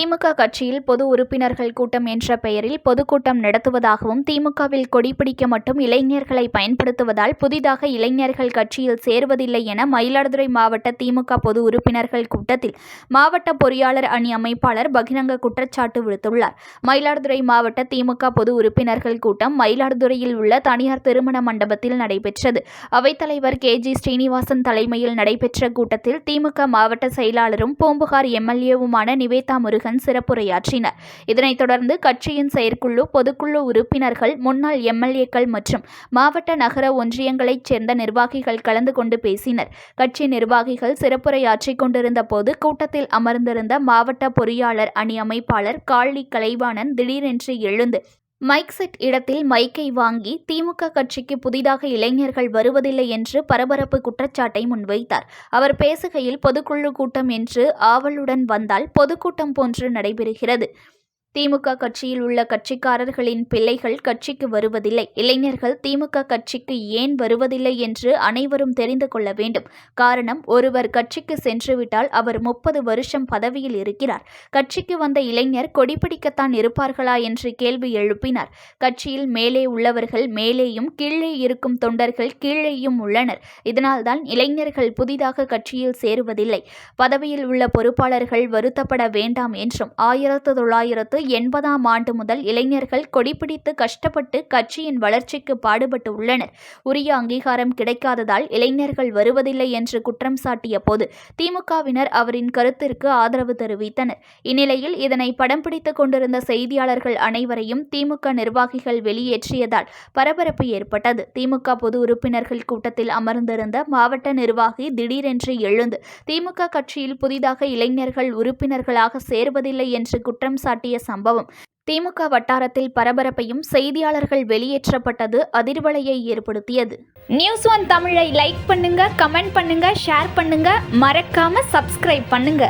திமுக கட்சியில் பொது உறுப்பினர்கள் கூட்டம் என்ற பெயரில் பொதுக்கூட்டம் நடத்துவதாகவும் திமுகவில் கொடிபிடிக்க மட்டும் இளைஞர்களை பயன்படுத்துவதால் புதிதாக இளைஞர்கள் கட்சியில் சேருவதில்லை என மயிலாடுதுறை மாவட்ட திமுக பொது உறுப்பினர்கள் கூட்டத்தில் மாவட்ட பொறியாளர் அணி அமைப்பாளர் பகிரங்க குற்றச்சாட்டு விடுத்துள்ளார். மயிலாடுதுறை மாவட்ட திமுக பொது உறுப்பினர்கள் கூட்டம் மயிலாடுதுறையில் உள்ள தனியார் திருமண மண்டபத்தில் நடைபெற்றது. அவைத்தலைவர் கே. ஜி. ஸ்ரீனிவாசன் தலைமையில் நடைபெற்ற கூட்டத்தில் திமுக மாவட்ட செயலாளரும் பூம்புகார் எம்எல்ஏவுமான நிவேதா முருகன் சிறப்புரையாற்றினர். இதனைத் தொடர்ந்து கட்சியின் செயற்குழு பொதுக்குழு உறுப்பினர்கள் முன்னாள் எம்எல்ஏக்கள் மற்றும் மாவட்ட நகர ஒன்றியங்களைச் சேர்ந்த நிர்வாகிகள் கலந்து கொண்டு பேசினர். கட்சி நிர்வாகிகள் சிறப்புரையாற்றிக் கொண்டிருந்த போது கூட்டத்தில் அமர்ந்திருந்த மாவட்ட பொறியாளர் அணி அமைப்பாளர் காளி கலைவாணன் திடீரென்று எழுந்து மைக் செட் இடத்தில் மைக்கை வாங்கி திமுக கட்சிக்கு புதிதாக இளைஞர்கள் வருவதில்லை என்று பரபரப்பு குற்றச்சாட்டை முன்வைத்தார். அவர் பேசுகையில் பொதுக்குழு கூட்டம் என்று ஆவலுடன் வந்தால் பொதுக்கூட்டம் போன்று நடைபெறுகிறது. திமுக கட்சியில் உள்ள கட்சிக்காரர்களின் பிள்ளைகள் கட்சிக்கு வருவதில்லை. இளைஞர்கள் திமுக கட்சிக்கு ஏன் வருவதில்லை என்று அனைவரும் தெரிந்து கொள்ள வேண்டும். காரணம் ஒருவர் கட்சிக்கு சென்றுவிட்டால் அவர் முப்பது வருஷம் பதவியில் இருக்கிறார். கட்சிக்கு வந்த இளைஞர் கொடிபிடிக்கத்தான் இருப்பார்களா என்று கேள்வி எழுப்பினார். கட்சியில் மேலே உள்ளவர்கள் மேலேயும் கீழே இருக்கும் தொண்டர்கள் கீழேயும் உள்ளனர். இதனால்தான் இளைஞர்கள் புதிதாக கட்சியில் சேருவதில்லை. பதவியில் உள்ள பொறுப்பாளர்கள் வருத்தப்பட வேண்டாம் என்றும் ஆயிரத்து தொள்ளாயிரத்து எண்பதாம் ஆண்டு முதல் இளைஞர்கள் கொடிபிடித்து கஷ்டப்பட்டு கட்சியின் வளர்ச்சிக்கு பாடுபட்டு உள்ளனர். உரிய அங்கீகாரம் கிடைக்காததால் இளைஞர்கள் வருவதில்லை என்று குற்றம் சாட்டிய போது திமுகவினர் அவரின் கருத்திற்கு ஆதரவு தெரிவித்தனர். இந்நிலையில் இதனை படம் பிடித்துக் கொண்டிருந்த செய்தியாளர்கள் அனைவரையும் திமுக நிர்வாகிகள் வெளியேற்றியதால் பரபரப்பு ஏற்பட்டது. திமுக பொது உறுப்பினர்கள் கூட்டத்தில் அமர்ந்திருந்த மாவட்ட நிர்வாகி திடீரென்று எழுந்து திமுக கட்சியில் புதிதாக இளைஞர்கள் உறுப்பினர்களாக சேர்வதில்லை என்று குற்றம் சாட்டிய சம்பவம். திமுக வட்டாரத்தில் பரபரப்பையும் செய்தியாளர்கள் வெளியேற்றப்பட்டது அதிர்வலையை ஏற்படுத்தியது. நியூஸ் ஒன் தமிழை லைக் பண்ணுங்க கமெண்ட் பண்ணுங்க ஷேர் பண்ணுங்க. மறக்காம சப்ஸ்கிரைப் பண்ணுங்க.